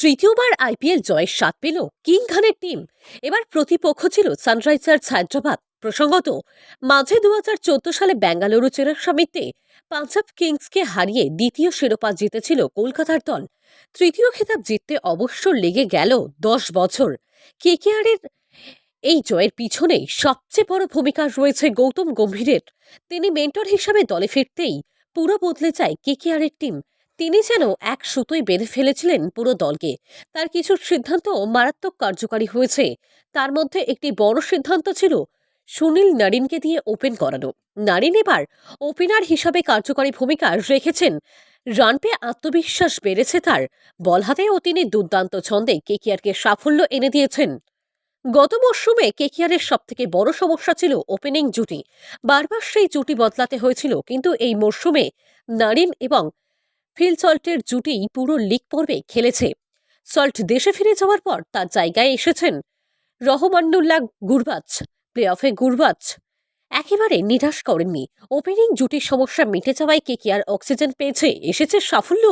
তৃতীয়বার আইপিএল জয়ের স্বাদ পেল কিং খানের টিম। এবার প্রতিপক্ষ ছিল সানরাইজার্স হায়দ্রাবাদ। প্রসঙ্গত, মাঝে দু হাজার চোদ্দ সালে বেঙ্গালুরু চেরার সামিতে পাঞ্জাব কিংসকে হারিয়ে দ্বিতীয় শিরোপা জিতেছিল কলকাতার দল। তৃতীয় খেতাব জিততে অবশ্য লেগে গেল দশ বছর। কেকেআরের এই জয়ের পিছনে সবচেয়ে বড় ভূমিকা রয়েছে গৌতম গম্ভীরের। তিনি মেন্টর হিসাবে দলে ফিরতেই পুরো বদলে যায় কেকেআরের টিম। তিনি যেন এক সুতোয় বেঁধে ফেলেছিলেন পুরো দলকে। তার কিছু সিদ্ধান্ত মারাত্মক কার্যকারী হয়েছে। তার মধ্যে একটি বড় সিদ্ধান্ত ছিল সুনীল নারিনকে দিয়ে ওপেন করানো। নারিন এবার ওপেনার হিসাবে কার্যকরী ভূমিকা রেখেছেন। রান পেয়ে আত্মবিশ্বাস বেড়েছে তার। বল হাতেও তিনি দুর্দান্ত ছন্দে কেকিআরকে সাফল্য এনে দিয়েছেন। গত মরশুমে কেকিআরের সবথেকে বড় সমস্যা ছিল ওপেনিং জুটি। বারবার সেই জুটি বদলাতে হয়েছিল, কিন্তু এই মরশুমে নারিন এবং ফিল সল্টের জুটি পুরো লিগ পর্বে খেলেছে। সল্ট দেশে ফিরে যাওয়ার পর তার জায়গায় এসেছেন রহমান্নুল্লাহ গুরবাজ প্লে অফে গুরবাজ একেবারে নিরাশ করেননি। ওপেনিং জুটির সমস্যা মিটে যাওয়ায় কে আর অক্সিজেন পেয়েছে? এসেছে সাফল্য।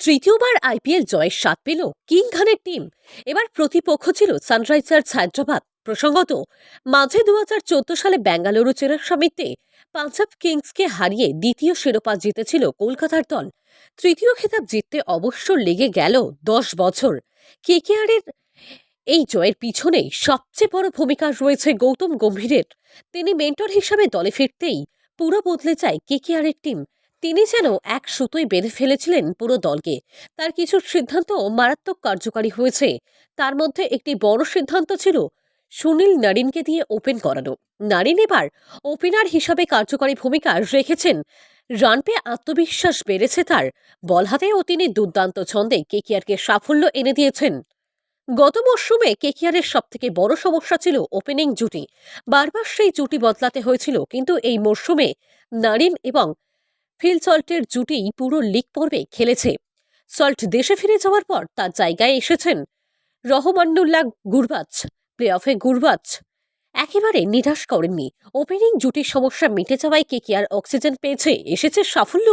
তৃতীয়বার আইপিএল জয়ের স্বাদ পেল কিং খানের টিম। এবার প্রতিপক্ষ ছিল সানরাইজার্স হায়দ্রাবাদ। প্রসঙ্গত, মাঝে দু হাজার চোদ্দ সালে বেঙ্গালুরু চেরার সামিতে পাঞ্জাব কিংসকে হারিয়ে দ্বিতীয় শিরোপা জিতেছিল কলকাতার দল। তৃতীয় খেতাব জিততে অবশ্য লেগে গেল দশ বছর। কেকেআরের এই জয়ের পিছনে সবচেয়ে বড় ভূমিকা রয়েছে গৌতম গম্ভীরের। তিনি মেন্টর হিসাবে দলে ফিরতেই পুরো বদলে যায় কেকেআরের টিম। তিনি যেন এক সুতোয় বেঁধে ফেলেছিলেন পুরো দলকে। তার কিছু সিদ্ধান্ত মারাত্মক কার্যকারী হয়েছে। তার মধ্যে একটি বড় সিদ্ধান্ত ছিল সুনীল নারিনকে দিয়ে ওপেন করানো। নারিন এবার ওপেনার হিসাবে কার্যকরী ভূমিকা রেখেছেন। রান পেয়ে আত্মবিশ্বাস বেড়েছে তার। বল হাতেও তিনি দুর্দান্ত ছন্দে কেকিআরকে সাফল্য এনে দিয়েছেন। গত মরশুমে কেকিআরের সবথেকে বড় সমস্যা ছিল ওপেনিং জুটি। বারবার সেই জুটি বদলাতে হয়েছিল, কিন্তু এই মরশুমে নারিন এবং ফিল সল্টের জুটি পুরো লিগ পর্বে খেলেছে। সল্ট দেশে ফিরে যাওয়ার পর তার জায়গায় এসেছেন রহমান্নুল্লাহ গুরবাজ। প্লে অফে গুরবাজ। একেবারে নিরাশ করেননি। ওপেনিং জুটির সমস্যা মিটে যাওয়ায় কে আর অক্সিজেন পেয়েছে? এসেছে সাফল্য।